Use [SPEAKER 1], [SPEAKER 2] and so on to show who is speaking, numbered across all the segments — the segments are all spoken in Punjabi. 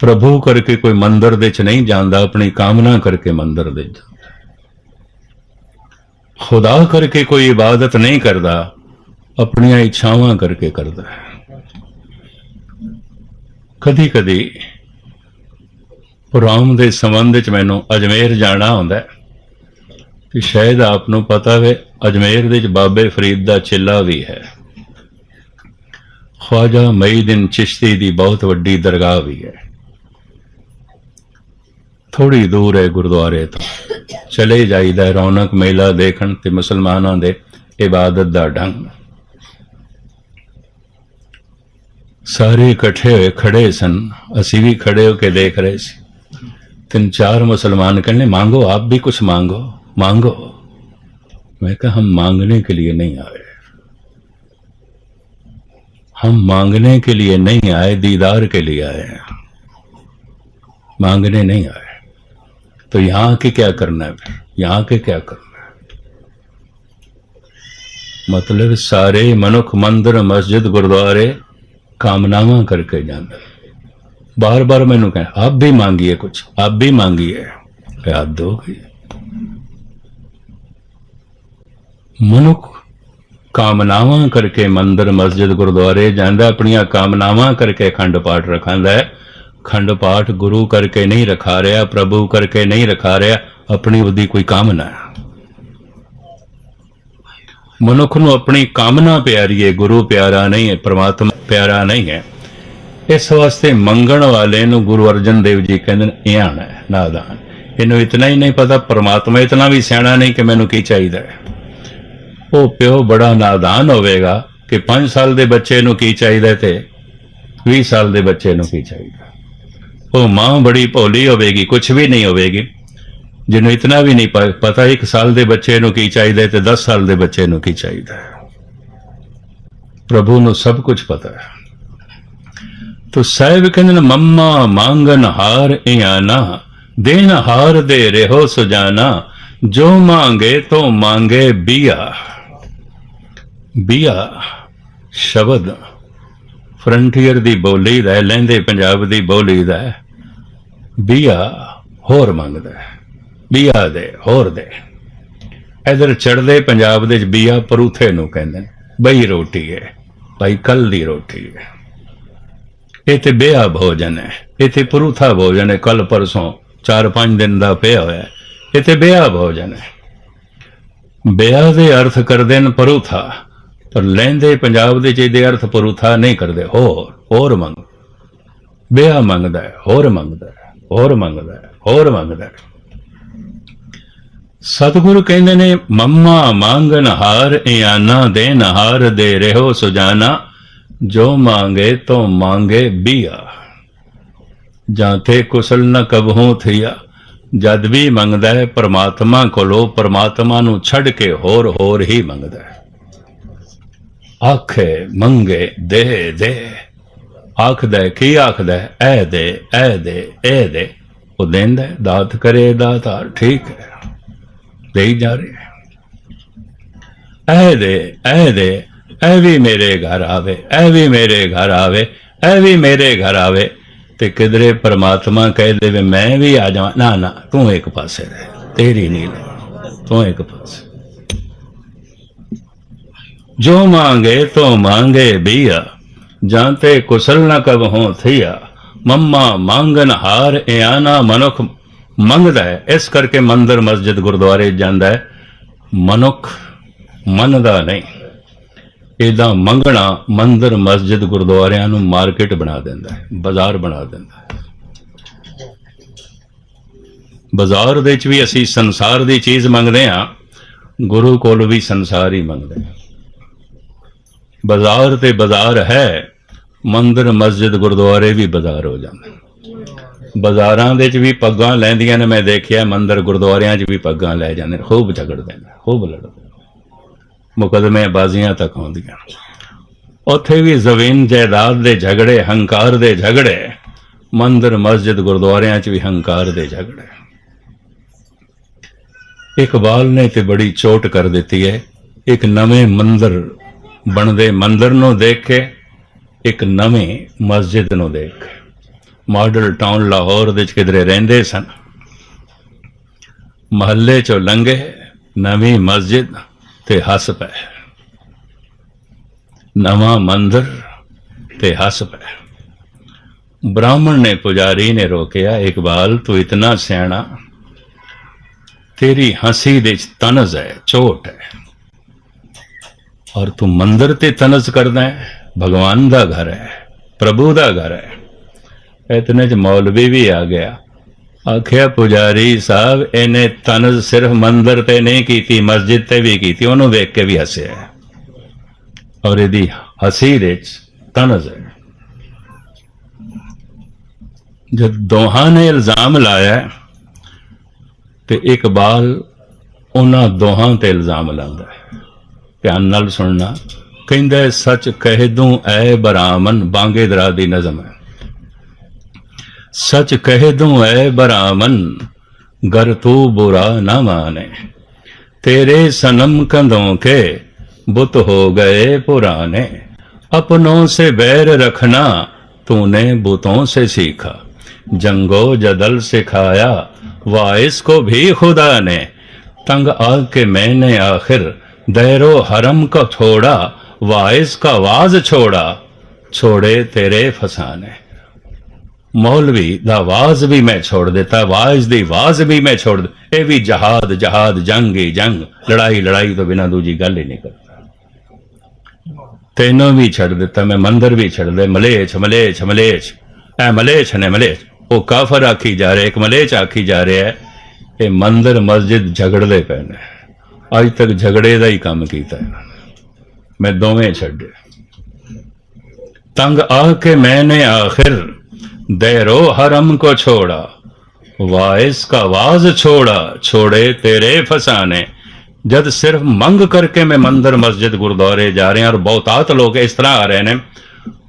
[SPEAKER 1] ਪ੍ਰਭੂ ਕਰਕੇ ਕੋਈ ਮੰਦਰ ਦੇ ਚ ਨਹੀਂ ਜਾਂਦਾ, ਆਪਣੀ ਕਾਮਨਾ ਕਰਕੇ ਮੰਦਰ ਦੇ ਜਾਂਦਾ ਖੁਦਾ ਕਰਕੇ ਕੋਈ ਇਬਾਦਤ ਨਹੀਂ ਕਰਦਾ, ਆਪਣੀਆਂ ਇੱਛਾਵਾਂ ਕਰਕੇ ਕਰਦਾ ਕਦੀ ਕਦੀ ਪੁਰਾਮ ਦੇ ਸੰਬੰਧ ਵਿੱਚ ਮੈਨੂੰ ਅਜਮੇਰ ਜਾਣਾ ਹੁੰਦਾ ਕਿ ਸ਼ਾਇਦ ਆਪ ਨੂੰ ਪਤਾ ਵੇ ਅਜਮੇਰ ਦੇ ਵਿੱਚ ਬਾਬੇ ਫਰੀਦ ਦਾ ਚਿੱਲਾ ਵੀ ਹੈ। ਖਵਾਜਾ ਮਈਦਿਨ ਚਿਸ਼ਤੀ ਦੀ ਬਹੁਤ ਵੱਡੀ ਦਰਗਾਹ ਵੀ ਹੈ। ਥੋੜੀ ਦੂਰ ਹੈ ਗੁਰਦੁਆਰੇ ਤੋਂ ਚਲੇ ਜਾਈਦਾ ਹੈ ਰੌਣਕ ਮੇਲਾ ਦੇਖਣ ਤੇ ਮੁਸਲਮਾਨਾਂ ਦੇ ਇਬਾਦਤ ਦਾ ਢੰਗ ਸਾਰੇ ਇਕੱਠੇ ਹੋਏ ਖੜੇ ਸਨ ਅਸੀਂ ਵੀ ਖੜੇ ਹੋ ਕੇ ਦੇਖ ਰਹੇ ਸੀ ਤਿੰਨ ਚਾਰ मुसलमान कहने मांगो आप भी कुछ मांगो मांगो मैं कहा हम मांगने के लिए नहीं आए हम मांगने के लिए नहीं आए दीदार के लिए आए हैं मांगने नहीं आए तो यहां के क्या करना है फिर यहां के क्या करना है मतलब सारे मनुख मंदिर मस्जिद गुरुद्वारे कामनावा करके जाते बार बार मैंने कहा आप भी मांगिए कुछ आप भी मांगिए याद दो गई ਮਨੁੱਖ ਕਾਮਨਾਵਾਂ ਕਰਕੇ ਮੰਦਰ ਮਸਜਿਦ ਗੁਰਦੁਆਰੇ ਜਾਂਦਾ ਆਪਣੀਆਂ ਕਾਮਨਾਵਾਂ ਕਰਕੇ ਅਖੰਡ ਪਾਠ ਰਖਾਂਦਾ ਹੈ ਖੰਡ ਪਾਠ ਗੁਰੂ ਕਰਕੇ ਨਹੀਂ ਰਖਾ ਰਿਹਾ, ਪ੍ਰਭੂ ਕਰਕੇ ਨਹੀਂ ਰਖਾ ਰਿਹਾ, ਆਪਣੀ ਉਹਦੀ ਕੋਈ ਕਾਮਨਾ ਮਨੁੱਖ ਨੂੰ ਆਪਣੀ ਕਾਮਨਾ ਪਿਆਰੀ ਹੈ ਗੁਰੂ ਪਿਆਰਾ ਨਹੀਂ ਹੈ, ਪ੍ਰਮਾਤਮਾ ਪਿਆਰਾ ਨਹੀਂ ਹੈ। ਇਸ ਵਾਸਤੇ ਮੰਗਣ ਵਾਲੇ ਨੂੰ ਗੁਰੂ ਅਰਜਨ ਦੇਵ ਜੀ ਕਹਿੰਦੇ ਨੇ ਇਆਣ ਹੈ, ਨਾਦਾਨ। ਇਹਨੂੰ ਇਤਨਾ ਹੀ ਨਹੀਂ ਪਤਾ, ਪ੍ਰਮਾਤਮਾ ਇਤਨਾ ਵੀ ਸਿਆਣਾ ਨਹੀਂ ਕਿ ਮੈਨੂੰ ਕੀ ਚਾਹੀਦਾ ਹੈ। ਉਹ ਪਿਓ ਬੜਾ ਨਾਦਾਨ ਹੋਵੇਗਾ ਕਿ 5 ਸਾਲ ਦੇ ਬੱਚੇ ਨੂੰ ਕੀ ਚਾਹੀਦਾ ਤੇ 20 ਸਾਲ ਦੇ ਬੱਚੇ ਨੂੰ ਕੀ ਚਾਹੀਦਾ। ਉਹ ਮਾਂ ਬੜੀ ਭੋਲੀ ਹੋਵੇਗੀ ਕੁਝ ਵੀ ਨਹੀਂ ਹੋਵੇਗੀ। ਜਿਹਨੂੰ ਇਤਨਾ ਵੀ ਨਹੀਂ ਪਤਾ, ਇੱਕ ਸਾਲ ਦੇ ਬੱਚੇ ਨੂੰ ਕੀ ਚਾਹੀਦਾ ਤੇ 10 ਸਾਲ ਦੇ ਬੱਚੇ ਨੂੰ ਕੀ ਚਾਹੀਦਾ ਪ੍ਰਭੂ ਨੂੰ ਸਭ ਕੁਝ ਪਤਾ ਹੈ। ਤੋ ਸਾਹਿਬ ਕਹਿੰਦੇ ਨੇ, ਮੰਮਾ ਮੰਗਨ ਹਾਰ ਇਆਨਾ ਦੇਨ ਹਾਰ ਦੇ ਰਹੋ ਸੁਜਾਨਾ, ਜੋ ਮੰਗੇ ਤੋ ਮੰਗੇ ਬੀਆ। ਬੀਆ ਸ਼ਬਦ। ਫਰੰਟੀਅਰ ਦੀ ਬੋਲੀ ਦਾ ਲਹਿੰਦੇ ਪੰਜਾਬ ਦੀ ਬੋਲੀ ਦਾ ਬੀਆ ਹੋਰ ਮੰਗਦਾ ਬੀਆ ਦੇ, ਹੋਰ ਦੇ। ਇਧਰ ਚੜਦੇ ਪੰਜਾਬ ਦੇ ਚ ਬੀਆ ਪਰੂਥੇ ਨੂੰ ਕਹਿੰਦੇ ਨੇ, ਬਈ ਰੋਟੀ ਹੈ, ਭਾਈ ਕੱਲ ਦੀ ਰੋਟੀ ਹੈ। ਇਹ ਤੇ ਬੇਆ ਭੋਜਨ ਹੈ ਇਹ ਤੇ ਪਰੂਥਾ ਭੋਜਨ ਹੈ ਕੱਲ ਪਰਸੋਂ 4-5 ਦਿਨ ਦਾ ਪਿਆ ਹੋਇਆ ਇਹ ਤੇ ਬੇਆ ਭੋਜਨ ਹੈ। ਬਿਆ ਦੇ ਅਰਥ ਕਰਦੇ ਨੇ ਪਰੂਥਾ। ਪਰ ਲੈਂਦੇ ਪੰਜਾਬ ਦੇ ਚ ਇਹਦੇ ਅਰਥ ਪਰੂਥਾ ਨਹੀਂ ਕਰਦੇ। ਹੋਰ ਹੋਰ ਮੰਗ। ਬਿਆ ਮੰਗਦਾ ਹੈ, ਹੋਰ ਮੰਗਦਾ ਹੈ, ਹੋਰ ਮੰਗਦਾ ਹੈ, ਹੋਰ ਮੰਗਦਾ ਹੈ। ਸਤਿਗੁਰੂ ਕਹਿੰਦੇ ਨੇ, ਮੰਮਾ ਮੰਗਨ ਹਾਰ ਇਆਨਾ ਦੇ ਨਹਾਰ ਦੇ ਰਹੋ ਸੁਜਾਨਾ, ਜੋ ਮੰਗੇ ਤੋ ਮੰਗੇ ਬੀਆ। ਜਾਂਤੇ ਕੁਸਲ ਨ ਕਬਹੂ ਥਿਆ, ਜਦ ਵੀ ਮੰਗਦਾ ਹੈ, ਪ੍ਰਮਾਤਮਾ ਕੋਲੋਂ ਪਰਮਾਤਮਾ ਨੂੰ ਛੱਡ ਕੇ ਹੋਰ ਹੋਰ ਹੀ ਮੰਗਦਾ ਹੈ। ਆਖੇ, ਮੰਗੇ, ਦੇ ਦੇ। ਆਖਦਾ ਕੀ ਆਖਦਾ ਹੈ? ਐ ਦੇ ਐ ਦੇ ਐ ਦੇ। ਉਹ ਦਿੰਦਾ ਦਾਤ ਕਰੇ ਦਾਤਾ ਠੀਕ ਹੈ। ਦੇਈ ਜਾ ਰਿਹਾ ਐ ਦੇ ਐ ਦੇ, ਐ ਵੀ ਮੇਰੇ ਘਰ ਆਵੇ, ਐ ਵੀ ਮੇਰੇ ਘਰ ਆਵੇ, ਐ ਵੀ ਮੇਰੇ ਘਰ ਆਵੇ। ਤੇ ਕਿਧਰੇ ਪਰਮਾਤਮਾ ਕਹਿ ਦੇਵੇ, ਮੈਂ ਵੀ ਆ ਜਾਵਾਂ। ਨਾ ਨਾ, ਤੂੰ ਇੱਕ ਪਾਸੇ ਰਹਿ, ਤੇਰੀ ਨਹੀਂ ਲੈ ਤੂੰ ਇੱਕ ਪਾਸੇ। ਜੋ ਮੰਗੇ ਤੋ ਮੰਗੇ ਬੀਆ ਜਾਂਤੇ ਕੁਸਲ ਨ ਕਬ ਹੋ ਥਿਆ। ਮੰਮਾ ਮੰਗਨ ਹਾਰ ਇਆਨਾ ਮਨੁੱਖ ਮੰਗਦਾ ਹੈ, ਇਸ ਕਰਕੇ ਮੰਦਰ ਮਸਜਿਦ ਗੁਰਦੁਆਰੇ ਜਾਂਦਾ ਹੈ। ਮਨੁੱਖ ਮੰਨਦਾ ਨਹੀਂ। ਇਹਦਾ ਮੰਗਣਾ ਮੰਦਰ ਮਸਜਿਦ ਗੁਰਦੁਆਰਿਆਂ ਨੂੰ ਮਾਰਕੀਟ ਬਣਾ ਦਿੰਦਾ ਹੈ, ਬਾਜ਼ਾਰ ਬਣਾ ਦਿੰਦਾ ਹੈ। ਬਾਜ਼ਾਰ ਦੇ ਵਿੱਚ ਵੀ ਅਸੀਂ ਸੰਸਾਰ ਦੀ ਚੀਜ਼ ਮੰਗਦੇ ਹਾਂ, ਗੁਰੂ ਕੋਲ ਵੀ ਸੰਸਾਰ ਹੀ ਮੰਗਦੇ ਹਾਂ। ਬਾਜ਼ਾਰ ਤੇ ਬਾਜ਼ਾਰ ਹੈ, ਮੰਦਰ, ਮਸਜਿਦ, ਗੁਰਦੁਆਰੇ ਵੀ ਬਾਜ਼ਾਰ ਹੋ ਜਾਂਦੇ ਬਾਜ਼ਾਰਾਂ ਦੇ ਵਿੱਚ ਵੀ ਪੱਗਾਂ ਲੈਂਦੀਆਂ ਨੇ, ਮੈਂ ਦੇਖਿਆ ਮੰਦਰ ਗੁਰਦੁਆਰਿਆਂ 'ਚ ਵੀ ਪੱਗਾਂ ਲੈ ਜਾਂਦੇ ਨੇ, ਖੂਬ ਝਗੜਦੇ ਨੇ ਖੂਬ ਲੜਦੇ ਨੇ। ਮੁਕਦਮੇ ਬਾਜ਼ੀਆਂ ਤੱਕ ਆਉਂਦੀਆਂ ਉੱਥੇ ਵੀ ਜ਼ਮੀਨ ਜਾਇਦਾਦ ਦੇ ਝਗੜੇ, ਹੰਕਾਰ ਦੇ ਝਗੜੇ, ਮੰਦਰ, ਮਸਜਿਦ, ਗੁਰਦੁਆਰਿਆਂ 'ਚ ਵੀ ਹੰਕਾਰ ਦੇ ਝਗੜੇ। ਇਕਬਾਲ ਨੇ ਤੇ ਬੜੀ ਚੋਟ ਕਰ ਦਿੱਤੀ ਹੈ, ਇੱਕ ਨਵੇਂ ਮੰਦਰ ਬਣਦੇ ਮੰਦਰ ਨੂੰ ਦੇਖ ਕੇ, ਇੱਕ ਨਵੇਂ ਮਸਜਿਦ ਨੂੰ ਦੇਖ ਕੇ। ਮਾਡਲ ਟਾਊਨ ਲਾਹੌਰ ਦੇ ਕਿਧਰੇ ਰਹਿੰਦੇ ਸਨ। ਮਹੱਲੇ ਚੋਂ ਲੰਘੇ, ਨਵੀਂ ਮਸਜਿਦ ਤੇ ਹੱਸ ਪਏ। ਨਵਾਂ ਮੰਦਰ ਤੇ ਹੱਸ ਪਏ। ਬ੍ਰਾਹਮਣ ਨੇ ਪੁਜਾਰੀ ਨੇ ਰੋਕਿਆ, ਇਕਬਾਲ, ਤੂੰ ਇਤਨਾ ਸਿਆਣਾ, ਤੇਰੀ ਹੰਸੀ ਦੇ ਚ ਤਨਜ਼ ਹੈ, ਚੋਟ ਹੈ। ਔਰ ਤੂੰ ਮੰਦਰ ਤੇ ਤਨਜ਼ ਕਰਦਾ ਹੈ, ਭਗਵਾਨ ਦਾ ਘਰ ਹੈ, ਪ੍ਰਭੂ ਦਾ ਘਰ ਹੈ। ਇਤਨੇ ਚ ਮੌਲਵੀ ਵੀ ਆ ਗਿਆ। ਆਖਿਆ, ਪੁਜਾਰੀ ਸਾਹਿਬ, ਇਹਨੇ ਤਨਜ਼ ਸਿਰਫ ਮੰਦਰ ਤੇ ਨਹੀਂ ਕੀਤੀ, ਮਸਜਿਦ ਤੇ ਵੀ ਕੀਤੀ, ਉਹਨੂੰ ਵੇਖ ਕੇ ਵੀ ਹੱਸਿਆ ਔਰ ਇਹਦੀ ਹਸੀ ਦੇ ਚ ਤਨਜ਼ ਹੈ। ਜਦ ਦੋਹਾਂ ਨੇ ਇਲਜ਼ਾਮ ਲਾਇਆ ਤੇ ਇਕਬਾਲ ਉਹਨਾਂ ਦੋਹਾਂ ਤੇ ਇਲਜ਼ਾਮ ਲਾਉਂਦਾ ਹੈ। ਧਿਆਨ ਨਾਲ ਸੁਣਨਾ ਕਹਿੰਦਾ ਹੈ, ਸੱਚ ਕਹਿ ਦੂੰ ਐ ਬਰਾਮਨ ਬਾਂਗੇ ਦਰਾ ਦੀ ਨਜ਼ਮ ਹੈ सच कह दूं ऐ बरामन गर तू बुरा न माने तेरे सनम कंधों के बुत हो गए पुराने अपनों से बैर रखना तूने बुतों से सीखा जंगो जदल सिखाया वाइस को भी खुदा ने तंग आके मैंने आखिर दैरो हरम को छोड़ा वाइस का वाज छोड़ा छोड़े तेरे फसाने ਮੌਲਵੀ ਦਾ ਆਵਾਜ਼ ਵੀ ਮੈਂ ਛੋੜ ਦਿੱਤਾ ਆਵਾਜ਼ ਦੀ ਆਵਾਜ਼ ਵੀ ਮੈਂ ਛੋੜ ਦਿੱ- ਇਹ ਵੀ ਜਹਾਦ ਜਹਾਦ ਜੰਗ ਹੀ ਜੰਗ ਲੜਾਈ ਲੜਾਈ ਤੋਂ ਬਿਨਾਂ ਦੂਜੀ ਗੱਲ ਹੀ ਨਹੀਂ ਕਰਦਾ ਤੈਨੂੰ ਵੀ ਛੱਡ ਦਿੱਤਾ ਮੈਂ ਮੰਦਰ ਵੀ ਛੱਡ ਦੇ ਮਲੇਛ ਮਲੇਛ ਮਲੇਛ ਐ ਮਲੇਛ ਨੇ ਮਲੇਛ ਉਹ ਕਾਫਰ ਆਖੀ ਜਾ ਰਿਹਾ ਇੱਕ ਮਲੇਛ ਆਖੀ ਜਾ ਰਿਹਾ ਹੈ ਇਹ ਮੰਦਰ ਮਸਜਿਦ ਝਗੜਦੇ ਪਏ ਨੇ ਅੱਜ ਤੱਕ ਝਗੜੇ ਦਾ ਹੀ ਕੰਮ ਕੀਤਾ ਇਹਨਾਂ ਨੇ ਮੈਂ ਦੋਵੇਂ ਛੱਡੇ तंग आके मैंने आखिर दैरो हरम को छोड़ा वाइस का वाज छोड़ा छोड़े तेरे फसाने जद सिर्फ मंग करके मैं मंदिर मस्जिद गुरुद्वारे जा रहे हैं और बहुतात लोग इस तरह आ रहे हैं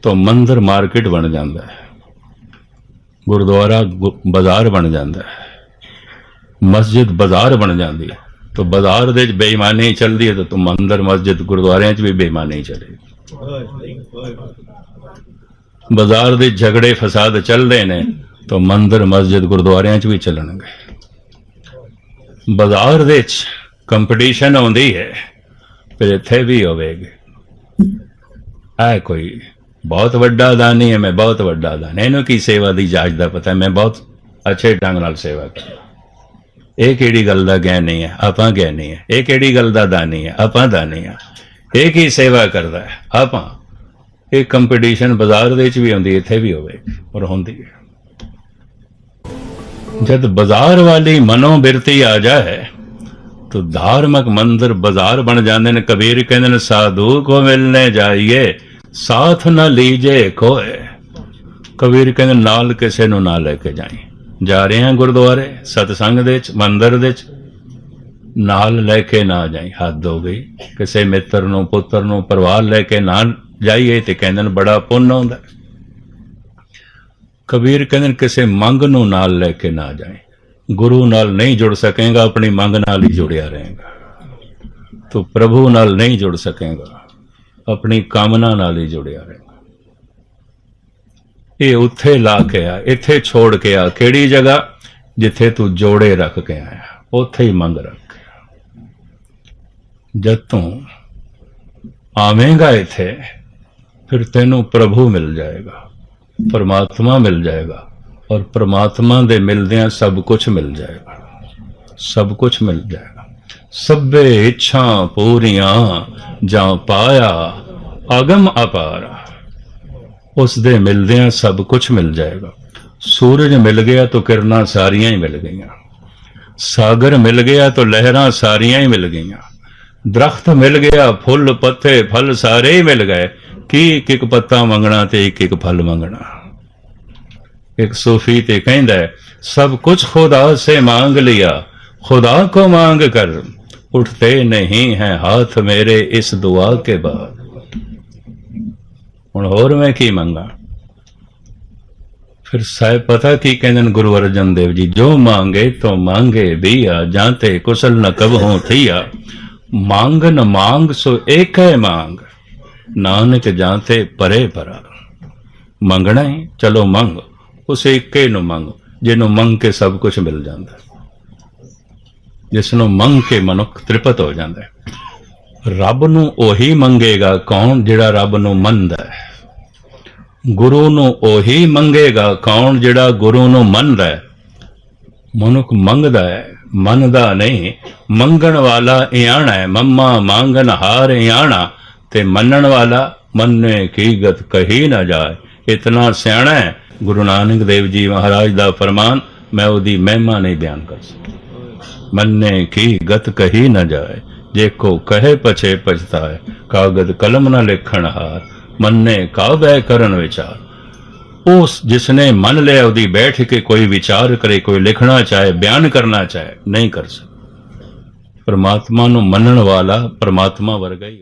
[SPEAKER 1] तो मंदिर मार्केट बन जाता है ਗੁਰਦੁਆਰਾ ਗੁ- ਬਾਜ਼ਾਰ ਬਣ ਜਾਂਦਾ ਹੈ ਮਸਜਿਦ ਬਾਜ਼ਾਰ ਬਣ ਜਾਂਦੀ ਹੈ ਤਾਂ ਬਾਜ਼ਾਰ ਦੇ ਵਿੱਚ ਬੇਈਮਾਨੀ ਚੱਲਦੀ ਹੈ ਤਾਂ ਮੰਦਰ, ਮਸਜਿਦ, ਗੁਰਦੁਆਰਿਆਂ 'ਚ ਵੀ ਬੇਈਮਾਨੀ ਚੱਲੇਗੀ ਬਾਜ਼ਾਰ ਦੇ ਝਗੜੇ, ਫਸਾਦ ਚੱਲਦੇ ਨੇ ਤਾਂ ਮੰਦਰ, ਮਸਜਿਦ, ਗੁਰਦੁਆਰਿਆਂ 'ਚ ਵੀ ਚੱਲਣਗੇ। ਬਾਜ਼ਾਰ ਦੇ ਵਿੱਚ ਕੰਪੀਟੀਸ਼ਨ ਆਉਂਦੀ ਹੈ, ਫਿਰ ਇੱਥੇ ਵੀ ਹੋਵੇਗੀ। ਆ ਕੋਈ ਬਹੁਤ ਵੱਡਾ ਦਾਨੀ ਹੈ, ਮੈਂ ਬਹੁਤ ਵੱਡਾ ਦਾਨੀ ਇਹਨੂੰ ਕੀ ਸੇਵਾ ਦੀ ਜਾਚ ਦਾ ਪਤਾ ਮੈਂ ਬਹੁਤ ਅੱਛੇ ਢੰਗ ਨਾਲ ਸੇਵਾ ਕਰਦਾ ਇਹ ਕਿਹੜੀ ਗੱਲ ਦਾ ਗਿਆਨੀ ਹੈ? ਆਪਾਂ ਗਿਆਨੀ ਹੈ। ਇਹ ਕਿਹੜੀ ਗੱਲ ਦਾ ਦਾਨੀ ਹੈ? ਆਪਾਂ ਦਾਨੀ ਹੈ। ਇਹ ਕੀ ਸੇਵਾ ਕਰਦਾ ਹੈ? ਆਪਾਂ। ਇਹ ਕੰਪੀਟੀਸ਼ਨ ਬਾਜ਼ਾਰ ਦੇ ਵਿੱਚ ਵੀ ਹੁੰਦੀ ਇੱਥੇ ਵੀ ਹੋਵੇ ਪਰ ਹੁੰਦੀ ਹੈ। ਜਦ ਬਾਜ਼ਾਰ ਵਾਲੀ ਮਨੋਬਿਰਤੀ ਆ ਜਾਏ, ਤਾਂ ਧਾਰਮਿਕ ਮੰਦਰ ਬਾਜ਼ਾਰ ਬਣ ਜਾਂਦੇ ਨੇ। ਕਬੀਰ ਕਹਿੰਦੇ ਨੇ, ਸਾਧੂ ਕੋ ਮਿਲਨੇ ਜਾਈਏ, ਸਾਥ ਨਾ ਲੀਜੇ ਕੋਏ ਕਬੀਰ ਕਹਿੰਦੇ, ਨਾਲ ਕਿਸੇ ਨੂੰ ਨਾ ਲੈ ਕੇ ਜਾਈਏ ਜਾ ਰਹੇ ਹਾਂ ਗੁਰਦੁਆਰੇ, ਸਤਸੰਗ ਦੇ ਵਿੱਚ, ਮੰਦਰ ਦੇ ਵਿੱਚ। ਨਾਲ ਲੈ ਕੇ ਨਾ ਜਾਈ, ਹੱਦ ਹੋ ਗਈ। ਕਿਸੇ ਮਿੱਤਰ ਨੂੰ, ਪੁੱਤਰ ਨੂੰ ਪਰਿਵਾਰ ਲੈ ਕੇ ਨਾ ਜਾਈਏ ਤੇ ਕਹਿੰਦੇ ਨੇ ਬੜਾ ਪੁੰਨ ਹੁੰਦਾ ਕਬੀਰ ਕਹਿੰਦੇ ਕਿਸੇ ਮੰਗ ਨੂੰ ਨਾਲ ਲੈ ਕੇ ਨਾ ਜਾਏ ਗੁਰੂ ਨਾਲ ਨਹੀਂ ਜੁੜ ਸਕੇਗਾ, ਆਪਣੀ ਮੰਗ ਨਾਲ ਹੀ ਜੁੜਿਆ ਰਹੇਗਾ। ਤੂੰ ਪ੍ਰਭੂ ਨਾਲ ਨਹੀਂ ਜੁੜ ਸਕੇਗਾ, ਆਪਣੀ ਕਾਮਨਾ ਨਾਲ ਹੀ ਜੁੜਿਆ ਰਹੇਗਾ। ਇਹ ਉੱਥੇ ਲਾ ਕੇ ਆ, ਇੱਥੇ ਛੋੜ ਕੇ ਆ। ਕਿਹੜੀ ਜਗ੍ਹਾ? ਜਿੱਥੇ ਤੂੰ ਜੋੜੇ ਰੱਖ ਕੇ ਆਇਆ। ਉੱਥੇ ਹੀ ਮੰਗ ਰੱਖ। ਕੇ ਜਦ ਤੂੰ ਆਵੇਂਗਾ ਇੱਥੇ, ਫਿਰ ਤੈਨੂੰ ਪ੍ਰਭੂ ਮਿਲ ਜਾਏਗਾ, ਪਰਮਾਤਮਾ ਮਿਲ ਜਾਏਗਾ, ਔਰ ਪਰਮਾਤਮਾ ਦੇ ਮਿਲਦਿਆਂ ਸਭ ਕੁਝ ਮਿਲ ਜਾਏਗਾ। ਸਭ ਕੁਝ ਮਿਲ ਜਾਏਗਾ। ਸਭੇ ਇੱਛਾ ਪੂਰੀਆਂ, ਜਾਂ ਪਾਇਆ, ਅਗਮ ਅਪਾਰਾ। ਉਸ ਦੇ ਮਿਲਦਿਆਂ ਸਭ ਕੁਝ ਮਿਲ ਜਾਏਗਾ ਸੂਰਜ ਮਿਲ ਗਿਆ ਤਾਂ ਕਿਰਨਾਂ ਸਾਰੀਆਂ ਹੀ ਮਿਲ ਗਈਆਂ ਸਾਗਰ ਮਿਲ ਗਿਆ ਤਾਂ ਲਹਿਰਾਂ ਸਾਰੀਆਂ ਹੀ ਮਿਲ ਗਈਆਂ ਦਰਖਤ ਮਿਲ ਗਿਆ ਫੁੱਲ ਪੱਤੇ ਫਲ ਸਾਰੇ ਹੀ ਮਿਲ ਗਏ ਕੀ ਇੱਕ ਇੱਕ ਪੱਤਾ ਮੰਗਣਾ ਤੇ ਇੱਕ ਇੱਕ ਫਲ ਮੰਗਣਾ एक सूफी ते कहता है सब कुछ खुदा से मांग लिया खुदा को मांग कर उठते नहीं हैं हाथ मेरे इस दुआ के बाद ਹੁਣ ਹੋਰ ਮੈਂ ਕੀ ਮੰਗਾ? ਫਿਰ ਸਾਹਿਬ ਪਤਾ ਕੀ ਕਹਿੰਦੇ ਨੇ ਗੁਰੂ ਅਰਜਨ ਦੇਵ ਜੀ, ਜੋ ਮੰਗੇ ਤੋ ਮੰਗੇ ਬੀਆ ਜਾਂਤੇ ਕੁਸਲ ਨ ਕਬ ਹੋ ਮੰਗ ਨ ਮੰਗ ਸੋ ਏਕ ਹੈ ਮੰਗ, ਨਾਨਕ ਜਾਂਤੇ ਪਰੇ ਪਰਾ। ਮੰਗਣਾ ਹੈ ਚਲੋ ਮੰਗ, ਉਸ ਏਕੇ ਨੂੰ ਮੰਗ, ਜਿਹਨੂੰ ਮੰਗ ਕੇ ਸਭ ਕੁਝ ਮਿਲ ਜਾਂਦਾ। ਹੈ। ਜਿਸ ਨੂੰ ਮੰਗ ਕੇ ਮਨੁੱਖ ਤ੍ਰਿਪਤ ਹੋ ਜਾਂਦਾ। ਹੈ ਰੱਬ ਨੂੰ ਉਹੀ ਮੰਗੇਗਾ, ਕੌਣ ਜਿਹੜਾ ਰੱਬ ਨੂੰ ਮੰਨਦਾ ਹੈ? ਗੁਰੂ ਨੂੰ ਉਹੀ ਮੰਗੇਗਾ, ਕੌਣ ਜਿਹੜਾ ਗੁਰੂ ਨੂੰ ਮੰਨਦਾ ਹੈ? ਮਨੁੱਖ ਮੰਗਦਾ ਹੈ, ਮੰਨਦਾ ਨਹੀਂ। ਮੰਗਣ ਵਾਲਾ ਇਆਣਾ ਹੈ, ਮੰਮਾ ਮੰਗਨ ਹਾਰ ਇਆਣਾ। ਤੇ ਮੰਨਣ ਵਾਲਾ ਮੰਨੇ ਕੀ ਗਤ ਕਹੀ ਨਾ ਜਾਏ। ਇਤਨਾ ਸਿਆਣਾ ਹੈ, ਗੁਰੂ ਨਾਨਕ ਦੇਵ ਜੀ ਮਹਾਰਾਜ ਦਾ ਫਰਮਾਨ, ਮੈਂ ਉਹਦੀ ਮਹਿਮਾ ਨਹੀਂ ਬਿਆਨ ਕਰ ਸਕਦਾ। ਮੰਨੇ ਕੀ ਗਤ ਕਹੀ ਨਾ ਜਾਏ। ਜੇ ਕੋ ਕਹੇ ਪਛੇ ਪਛਤਾਏ ਕਾਗਦ ਕਲਮ ਨਾ ਲਿਖਣ ਹਾਰ ਮੰਨੇ ਕਾਬੈ ਕਰਨ ਵਿਚਾਰ ਉਸ ਜਿਸਨੇ ਮੰਨ ਲਿਆ ਉਹਦੀ ਬੈਠ ਕੇ ਕੋਈ ਵਿਚਾਰ ਕਰੇ ਕੋਈ ਲਿਖਣਾ ਚਾਹੇ ਬਿਆਨ ਕਰਨਾ ਚਾਹੇ ਨਹੀਂ ਕਰ ਸਕਦਾ ਪਰਮਾਤਮਾ ਨੂੰ ਮੰਨਣ ਵਾਲਾ ਪਰਮਾਤਮਾ ਵਰਗਾ ਹੀ